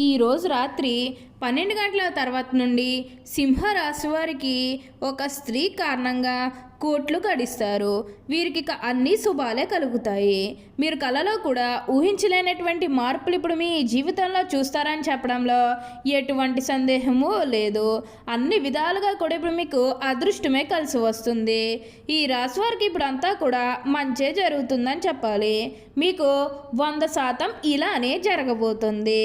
ఈరోజు రాత్రి పన్నెండు గంటల తర్వాత నుండి సింహరాశి వారికి ఒక స్త్రీ కారణంగా కోట్లు గడిస్తారు. వీరికి ఇక అన్ని శుభాలే కలుగుతాయి. మీరు కలలో కూడా ఊహించలేనటువంటి మార్పులు ఇప్పుడు మీ జీవితంలో చూస్తారని చెప్పడంలో ఎటువంటి సందేహము లేదు. అన్ని విధాలుగా కూడా ఇప్పుడు మీకు అదృష్టమే కలిసి వస్తుంది. ఈ రాశి వారికి ఇప్పుడు అంతా కూడా మంచే జరుగుతుందని చెప్పాలి. మీకు వంద శాతం ఇలానే జరగబోతుంది.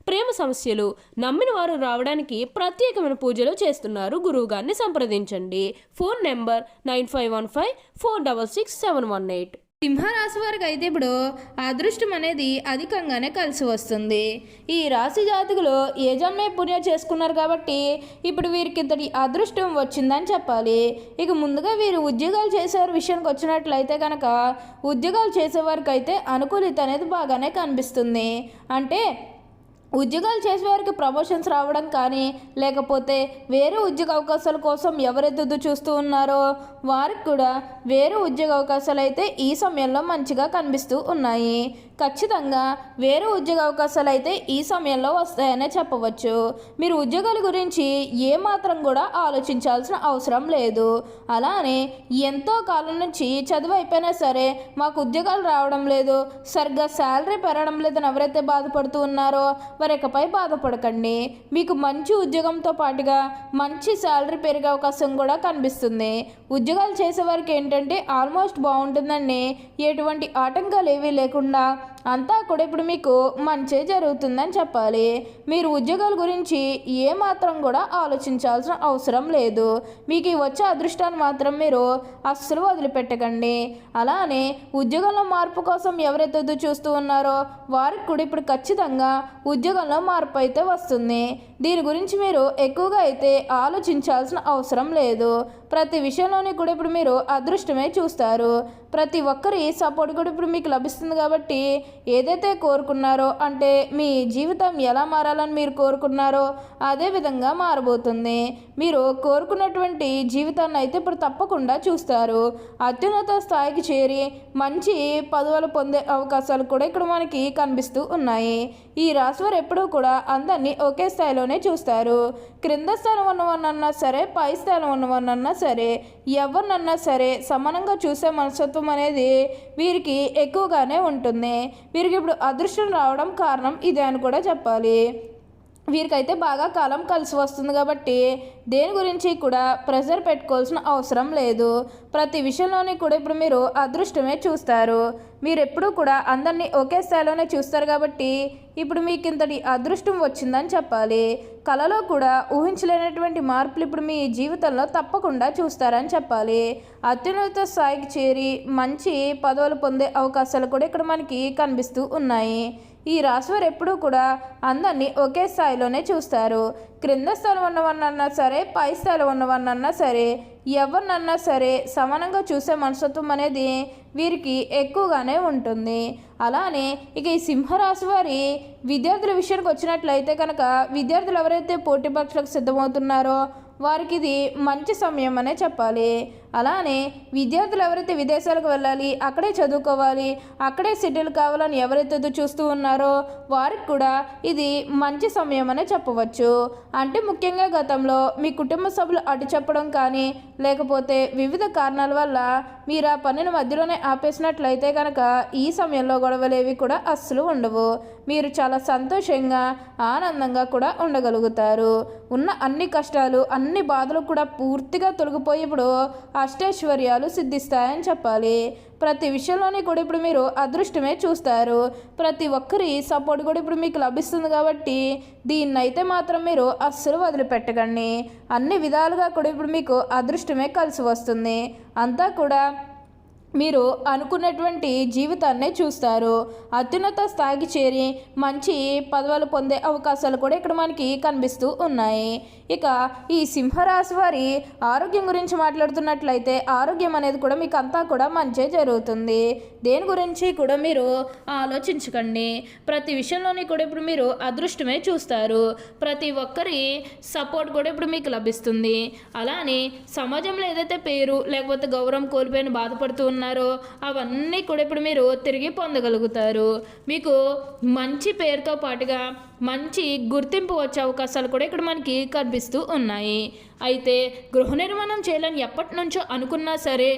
ప్రేమ సమస్యలు నమ్మిన వారు రావడానికి ప్రత్యేకమైన పూజలు చేస్తున్నారు. గురువుగారిని సంప్రదించండి. Phone number nine five one five four double six seven one eight. సింహరాశి వారికి అయితే ఇప్పుడు అదృష్టం అనేది అధికంగానే కలిసి వస్తుంది. ఈ రాశి జాతకులు ఏ జన్మే పుణ్యం చేసుకున్నారు కాబట్టి ఇప్పుడు వీరికి ఇంతటి అదృష్టం వచ్చిందని చెప్పాలి. ఇక ముందుగా వీరు ఉద్యోగాలు చేసేవారి విషయానికి వచ్చినట్లయితే కనుక ఉద్యోగాలు చేసేవారికి అయితే అనుకూలిత అనేది బాగానే కనిపిస్తుంది. అంటే ఉద్యోగాలు చేసేవారికి ప్రమోషన్స్ రావడం కానీ లేకపోతే వేరే ఉద్యోగ అవకాశాల కోసం ఎవరెదురు చూస్తూ ఉన్నారో వారికి కూడా వేరే ఉద్యోగ అవకాశాలు అయితే ఈ సమయంలో మంచిగా కనిపిస్తూ ఉన్నాయి. ఖచ్చితంగా వేరే ఉద్యోగ అవకాశాలు అయితే ఈ సమయంలో వస్తాయనే చెప్పవచ్చు. మీరు ఉద్యోగాల గురించి ఏమాత్రం కూడా ఆలోచించాల్సిన అవసరం లేదు. అలానే ఎంతో కాలం నుంచి చదువు అయిపోయినా సరే మాకు ఉద్యోగాలు రావడం లేదు సరిగ్గా శాలరీ పెరగడం లేదని ఎవరైతే బాధపడుతూ ఉన్నారో మరొకపై బాధపడకండి. మీకు మంచి ఉద్యోగంతో పాటుగా మంచి శాలరీ పెరిగే అవకాశం కూడా కనిపిస్తుంది. ఉద్యోగాలు చేసే వారికి ఏంటంటే ఆల్మోస్ట్ బాగుంటుందండి. ఎటువంటి ఆటంకాలు ఏవీ లేకుండా అంతా కూడా ఇప్పుడు మీకు మంచే జరుగుతుందని చెప్పాలి. మీరు ఉద్యోగాల గురించి ఏమాత్రం కూడా ఆలోచించాల్సిన అవసరం లేదు. మీకు ఈ వచ్చే అదృష్టాన్ని మాత్రం మీరు అస్సలు వదిలిపెట్టకండి. అలానే ఉద్యోగంలో మార్పు కోసం ఎవరైతే ఎదురు చూస్తూ ఉన్నారో వారికి కూడా ఇప్పుడు ఖచ్చితంగా ఉద్యోగంలో మార్పు అయితే వస్తుంది. దీని గురించి మీరు ఎక్కువగా అయితే ఆలోచించాల్సిన అవసరం లేదు. ప్రతి విషయంలోని కూడా ఇప్పుడు మీరు అదృష్టమే చూస్తారు. ప్రతి ఒక్కరి సపోర్ట్ కూడా ఇప్పుడు మీకు లభిస్తుంది కాబట్టి ఏదైతే కోరుకున్నారో అంటే మీ జీవితం ఎలా మారాలని మీరు కోరుకున్నారో అదే విధంగా మారబోతుంది. మీరు కోరుకున్నటువంటి జీవితాన్ని అయితే ఇప్పుడు తప్పకుండా చూస్తారు. అత్యున్నత స్థాయికి చేరి మంచి పదవులు పొందే అవకాశాలు కూడా ఇక్కడ మనకి కనిపిస్తూ ఉన్నాయి. ఈ రాశివారు ఎప్పుడూ కూడా అందరినీ ఒకే స్థాయిలోనే చూస్తారు. క్రింద స్థానం ఉన్నవన్నన్నా సరే పై స్థానం ఉన్నవన్నన్నా సరే ఎవరినన్నా సరే సమానంగా చూసే మనస్తత్వం అనేది వీరికి ఎక్కువగానే ఉంటుంది. వీరికి ఇప్పుడు అదృష్టం రావడం కారణం ఇదే అని కూడా చెప్పాలి. వీరికైతే బాగా కాలం కలిసి వస్తుంది కాబట్టి దేని గురించి కూడా ప్రెషర్ పెట్టుకోవాల్సిన అవసరం లేదు. ప్రతి విషయంలోని కూడా ఇప్పుడు మీరు అదృష్టమే చూస్తారు. మీరు ఎప్పుడూ కూడా అందరినీ ఒకే స్థాయిలోనే చూస్తారు కాబట్టి ఇప్పుడు మీకు ఇంతటి అదృష్టం వచ్చిందని చెప్పాలి. కళలో కూడా ఊహించలేనటువంటి మార్పులు ఇప్పుడు మీ జీవితంలో తప్పకుండా చూస్తారని చెప్పాలి. అత్యున్నత స్థాయికి చేరి మంచి పదవులు పొందే అవకాశాలు కూడా ఇక్కడ మనకి కనిపిస్తూ ఉన్నాయి. ఈ రాశివారు ఎప్పుడూ కూడా అందరినీ ఒకే స్థాయిలోనే చూస్తారు. క్రింద స్థాయిలో ఉన్నవన్నన్నా సరే పై స్థాయిలో ఉన్నవన్నన్నా సరే ఎవరినన్నా సరే సమానంగా చూసే మనస్తత్వం అనేది వీరికి ఎక్కువగానే ఉంటుంది. అలానే ఇక ఈ సింహరాశి వారి విద్యార్థుల విషయానికి వచ్చినట్లయితే కనుక విద్యార్థులు ఎవరైతే పోటీ పరీక్షలకు సిద్ధమవుతున్నారో వారికి ఇది మంచి సమయం అనే చెప్పాలి. అలానే విద్యార్థులు ఎవరైతే విదేశాలకు వెళ్ళాలి అక్కడే చదువుకోవాలి అక్కడే సెటిల్ కావాలని ఎవరైతే చూస్తూ ఉన్నారో వారికి కూడా ఇది మంచి సమయం అనే చెప్పవచ్చు. అంటే ముఖ్యంగా గతంలో మీ కుటుంబ సభ్యులు అటు చెప్పడం కానీ లేకపోతే వివిధ కారణాల వల్ల మీరు ఆ పనిని మధ్యలోనే ఆపేసినట్లయితే కనుక ఈ సమయంలో గొడవలేవి కూడా అస్సలు ఉండవు. మీరు చాలా సంతోషంగా ఆనందంగా కూడా ఉండగలుగుతారు. ఉన్న అన్ని కష్టాలు అన్ని బాధలు కూడా పూర్తిగా తొలగిపోయి ఇప్పుడు అష్టైశ్వర్యాలు సిద్ధిస్తాయని చెప్పాలి. ప్రతి విషయంలోనే కూడా ఇప్పుడు మీరు అదృష్టమే చూస్తారు. ప్రతి ఒక్కరి సపోర్ట్ కూడా ఇప్పుడు మీకు లభిస్తుంది కాబట్టి దీన్నైతే మాత్రం మీరు అస్సలు వదిలిపెట్టకండి. అన్ని విధాలుగా కూడా ఇప్పుడు మీకు అదృష్టమే కలిసి వస్తుంది. అంతా కూడా మీరు అనుకున్నటువంటి జీవితాన్నే చూస్తారు. అత్యున్నత స్థాయికి చేరి మంచి పదవులు పొందే అవకాశాలు కూడా ఇక్కడ మనకి కనిపిస్తూ ఉన్నాయి. ఇక ఈ సింహరాశి వారి ఆరోగ్యం గురించి మాట్లాడుతున్నట్లయితే ఆరోగ్యం అనేది కూడా మీకు అంతా కూడా మంచి జరుగుతుంది. దేని గురించి కూడా మీరు ఆలోచించకండి. ప్రతి విషయంలోని కూడా ఇప్పుడు మీరు అదృష్టమే చూస్తారు. ప్రతి ఒక్కరి సపోర్ట్ కూడా ఇప్పుడు మీకు లభిస్తుంది. అలానే సమాజంలో ఏదైతే పేరు లేకపోతే గౌరవం కోల్పోయిన బాధపడుతూ ఉన్నారో అవన్నీ కూడా ఇప్పుడు మీరు తిరిగి పొందగలుగుతారు. మీకు మంచి పేరుతో పాటుగా మంచి గుర్తింపు వచ్చే అవకాశాలు కూడా ఇక్కడ మనకి కనిపిస్తూ ఉన్నాయి. అయితే గృహ నిర్మాణం చేయాలని ఎప్పటి నుంచో అనుకున్నా సరే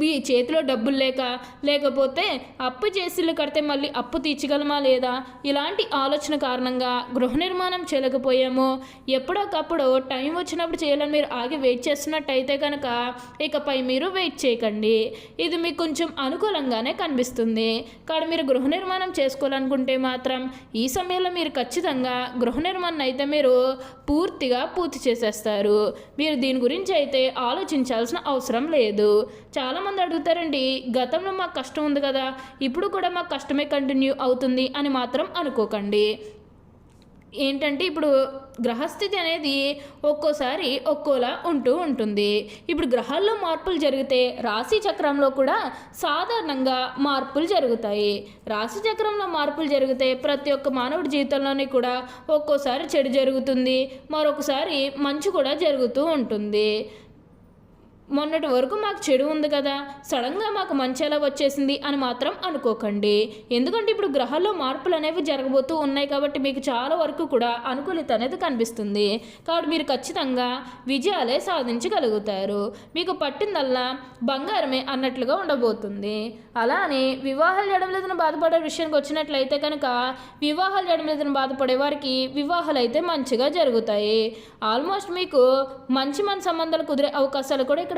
మీ చేతిలో డబ్బులు లేక లేకపోతే అప్పు చేసిళ్ళు కడితే మళ్ళీ అప్పు తీర్చగలమా లేదా? ఇలాంటి ఆలోచన కారణంగా గృహ నిర్మాణం చేయలేకపోయామో. ఎప్పుడోకప్పుడు టైం వచ్చినప్పుడు చేయాలని మీరు ఆగి వెయిట్ చేస్తున్నట్టయితే కనుక ఇకపై మీరు వెయిట్ చేయకండి. ఇది మీకు కొంచెం అనుకూలంగానే కనిపిస్తుంది. కానీ మీరు గృహ నిర్మాణం చేసుకోవాలనుకుంటే మాత్రం ఈ సమయంలో మీరు ఖచ్చితంగా గృహ నిర్మాణం అయితే మీరు పూర్తిగా పూర్తి చేసేస్తారు. మీరు దీని గురించి అయితే ఆలోచించాల్సిన అవసరం లేదు. చాలా చాలామంది అడుగుతారండి గతంలో మాకు కష్టం ఉంది కదా ఇప్పుడు కూడా మాకు కష్టమే కంటిన్యూ అవుతుంది అని మాత్రం అనుకోకండి. ఏంటంటే ఇప్పుడు గ్రహస్థితి అనేది ఒక్కోసారి ఒక్కోలా ఉంటూ ఉంటుంది. ఇప్పుడు గ్రహాల్లో మార్పులు జరిగితే రాశి చక్రంలో కూడా సాధారణంగా మార్పులు జరుగుతాయి. రాశి చక్రంలో మార్పులు జరిగితే ప్రతి ఒక్క మానవుడి జీవితంలోనే కూడా ఒక్కోసారి చెడు జరుగుతుంది మరొకసారి మంచి కూడా జరుగుతూ ఉంటుంది. మొన్నటి వరకు మాకు చెడు ఉంది కదా సడన్గా మాకు మంచి ఎలా వచ్చేసింది అని మాత్రం అనుకోకండి. ఎందుకంటే ఇప్పుడు గ్రహాల్లో మార్పులు అనేవి జరగబోతూ ఉన్నాయి కాబట్టి మీకు చాలా వరకు కూడా అనుకూలిత అనేది కనిపిస్తుంది. కాబట్టి మీరు ఖచ్చితంగా విజయాలే సాధించగలుగుతారు. మీకు పట్టిందల్లా బంగారమే అన్నట్లుగా ఉండబోతుంది. అలానే వివాహాలు చేయడం లేదని బాధపడే విషయానికి వచ్చినట్లయితే కనుక వివాహాలు చేయడం లేదని బాధపడే వారికి వివాహాలు అయితే మంచిగా జరుగుతాయి. ఆల్మోస్ట్ మీకు మంచి మన సంబంధాలు కుదిరే అవకాశాలు కూడా ఇక్కడ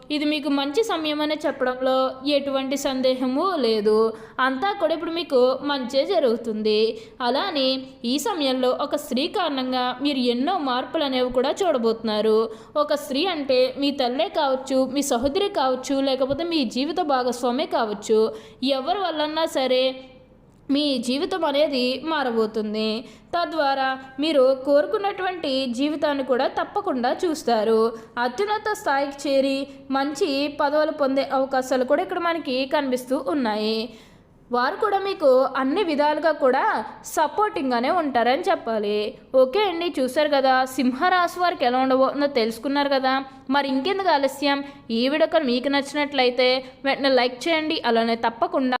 ఇది మీకు మంచి సమయం అనే చెప్పడంలో ఎటువంటి సందేహము లేదు. అంతా కూడా ఇప్పుడు మీకు మంచే జరుగుతుంది. అలానే ఈ సమయంలో ఒక స్త్రీ కారణంగా మీరు ఎన్నో మార్పులు అనేవి కూడా చూడబోతున్నారు. ఒక స్త్రీ అంటే మీ తల్లే కావచ్చు మీ సహోదరి కావచ్చు లేకపోతే మీ జీవిత భాగస్వామే కావచ్చు. ఎవరి వల్లన్నా సరే మీ జీవితం అనేది మారబోతుంది. తద్వారా మీరు కోరుకున్నటువంటి జీవితాన్ని కూడా తప్పకుండా చూస్తారు. అత్యున్నత స్థాయికి చేరి మంచి పదవులు పొందే అవకాశాలు కూడా ఇక్కడ మనకి కనిపిస్తూ ఉన్నాయి. వారు కూడా మీకు అన్ని విధాలుగా కూడా సపోర్టింగ్గానే ఉంటారని చెప్పాలి. ఓకే అండి చూసారు కదా సింహరాశి వారికి ఎలా ఉండబోతుందో తెలుసుకున్నారు కదా. మరి ఇంకెందుకు ఆలస్యం? ఈ వీడియో మీకు నచ్చినట్లయితే వెంటనే లైక్ చేయండి. అలానే తప్పకుండా